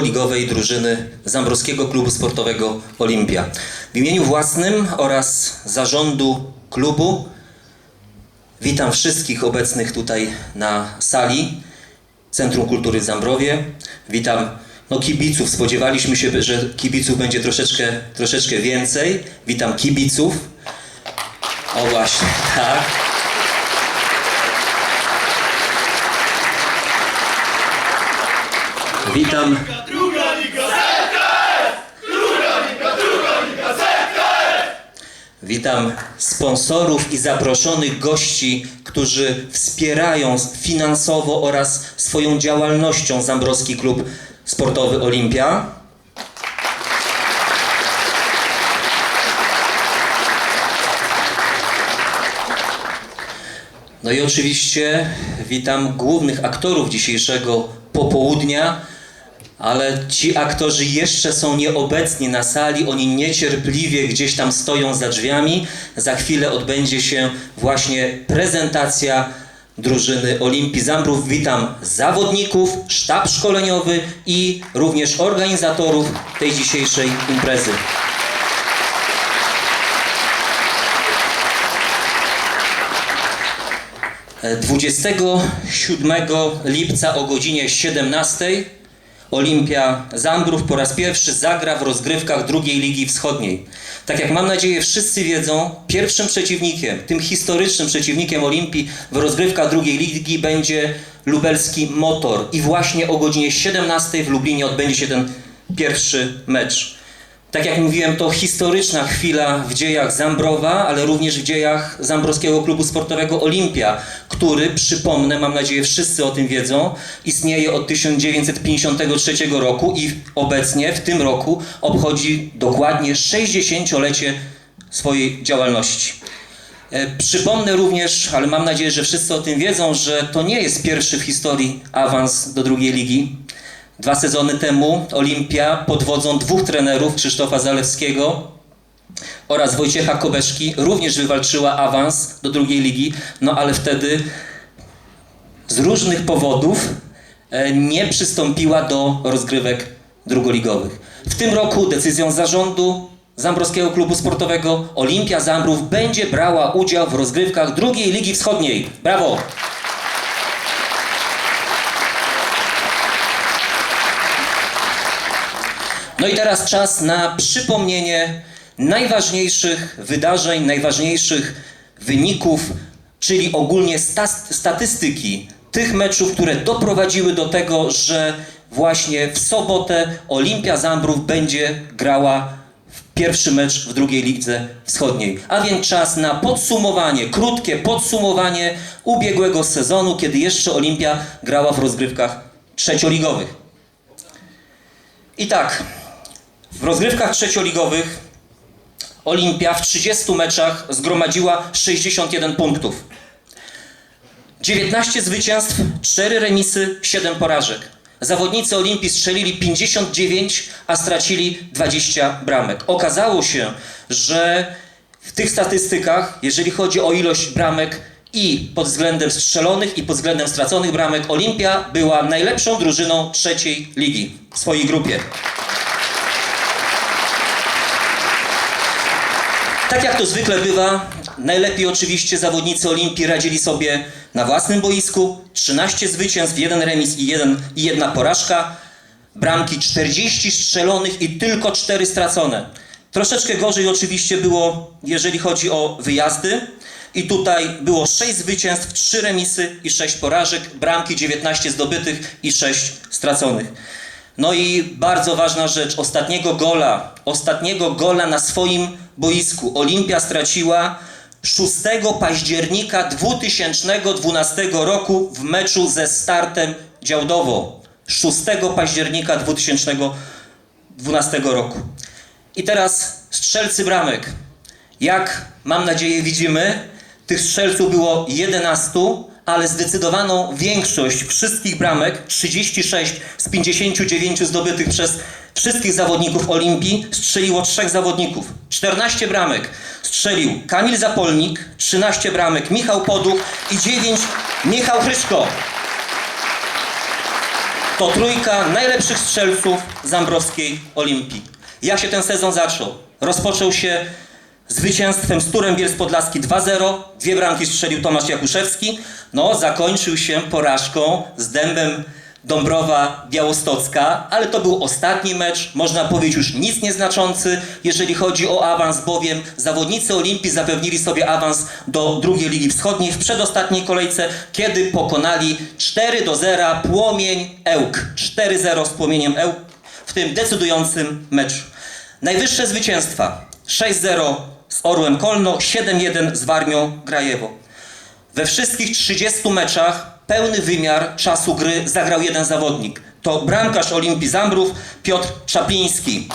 ligowej drużyny Zambrowskiego Klubu Sportowego Olimpia. W imieniu własnym oraz zarządu klubu witam wszystkich obecnych tutaj na sali Centrum Kultury w Zambrowie. Witam no, kibiców. Spodziewaliśmy się, że kibiców będzie troszeczkę, troszeczkę więcej. Witam kibiców. O właśnie, tak. Witam Witam sponsorów i zaproszonych gości, którzy wspierają finansowo oraz swoją działalnością Zambrowski Klub Sportowy Olimpia. No i oczywiście witam głównych aktorów dzisiejszego popołudnia, ale ci aktorzy jeszcze są nieobecni na sali, oni niecierpliwie gdzieś tam stoją za drzwiami. Za chwilę odbędzie się właśnie prezentacja drużyny Olimpii Zambrów. Witam zawodników, sztab szkoleniowy i również organizatorów tej dzisiejszej imprezy. E, 27 lipca o godzinie 17 Olimpia Zambrów po raz pierwszy zagra w rozgrywkach drugiej Ligi Wschodniej. Tak jak mam nadzieję wszyscy wiedzą, pierwszym przeciwnikiem, tym historycznym przeciwnikiem Olimpii w rozgrywkach drugiej ligi będzie lubelski Motor. I właśnie o godzinie 17 w Lublinie odbędzie się ten pierwszy mecz. Tak jak mówiłem, to historyczna chwila w dziejach Zambrowa, ale również w dziejach Zambrowskiego Klubu Sportowego Olimpia, który, przypomnę, mam nadzieję wszyscy o tym wiedzą, istnieje od 1953 roku i obecnie w tym roku obchodzi dokładnie 60-lecie swojej działalności. E, Przypomnę również, ale mam nadzieję, że wszyscy o tym wiedzą, że to nie jest pierwszy w historii awans do drugiej ligi. Dwa sezony temu Olimpia pod wodzą dwóch trenerów, Krzysztofa Zalewskiego oraz Wojciecha Kobeszki, również wywalczyła awans do drugiej ligi, no ale wtedy z różnych powodów e, nie przystąpiła do rozgrywek drugoligowych. W tym roku decyzją zarządu Zambrowskiego Klubu Sportowego Olimpia Zambrów będzie brała udział w rozgrywkach drugiej Ligi Wschodniej. Brawo! No i teraz czas na przypomnienie najważniejszych wydarzeń, najważniejszych wyników, czyli ogólnie sta statystyki tych meczów, które doprowadziły do tego, że właśnie w sobotę Olimpia Zambrów będzie grała pierwszy mecz w drugiej lidze wschodniej. A więc czas na podsumowanie, krótkie podsumowanie ubiegłego sezonu, kiedy jeszcze Olimpia grała w rozgrywkach trzecioligowych. I tak, w rozgrywkach trzecioligowych Olimpia w 30 meczach zgromadziła 61 punktów. 19 zwycięstw, 4 remisy, 7 porażek. Zawodnicy Olimpii strzelili 59, a stracili 20 bramek. Okazało się, że w tych statystykach, jeżeli chodzi o ilość bramek i pod względem strzelonych i pod względem straconych bramek, Olimpia była najlepszą drużyną trzeciej ligi w swojej grupie. Tak jak to zwykle bywa, najlepiej oczywiście zawodnicy Olimpii radzili sobie na własnym boisku. 13 zwycięstw, jeden remis i, jeden, i jedna porażka. Bramki 40 strzelonych i tylko 4 stracone. Troszeczkę gorzej oczywiście było, jeżeli chodzi o wyjazdy. I tutaj było 6 zwycięstw, 3 remisy i 6 porażek. Bramki 19 zdobytych i 6 straconych. No i bardzo ważna rzecz, ostatniego gola, ostatniego gola na swoim boisku Olimpia straciła 6 października 2012 roku w meczu ze startem Działdowo. 6 października 2012 roku. I teraz strzelcy bramek. Jak mam nadzieję widzimy, tych strzelców było 11, ale zdecydowaną większość wszystkich bramek, 36 z 59 zdobytych przez wszystkich zawodników Olimpii, strzeliło trzech zawodników. 14 bramek strzelił Kamil Zapolnik, 13 bramek Michał Poduch i 9 Michał Hryszko. To trójka najlepszych strzelców zambrowskiej Olimpii. Jak się ten sezon zaczął? Rozpoczął się zwycięstwem z Turem Bielsk Podlaski 2-0. Dwie bramki strzelił Tomasz Jakuszewski. No, zakończył się porażką z Dębem Dąbrowa Białostocka, ale to był ostatni mecz, można powiedzieć już nic nieznaczący, jeżeli chodzi o awans, bowiem zawodnicy Olimpii zapewnili sobie awans do drugiej Ligi Wschodniej w przedostatniej kolejce, kiedy pokonali 4 do 0 Płomień Ełk. 4-0 z Płomieniem Ełk w tym decydującym meczu. Najwyższe zwycięstwa 6-0 z Orłem Kolno, 7-1 z Warmią Grajewo. We wszystkich 30 meczach pełny wymiar czasu gry zagrał jeden zawodnik. To bramkarz Olimpii Zambrów Piotr Czapliński.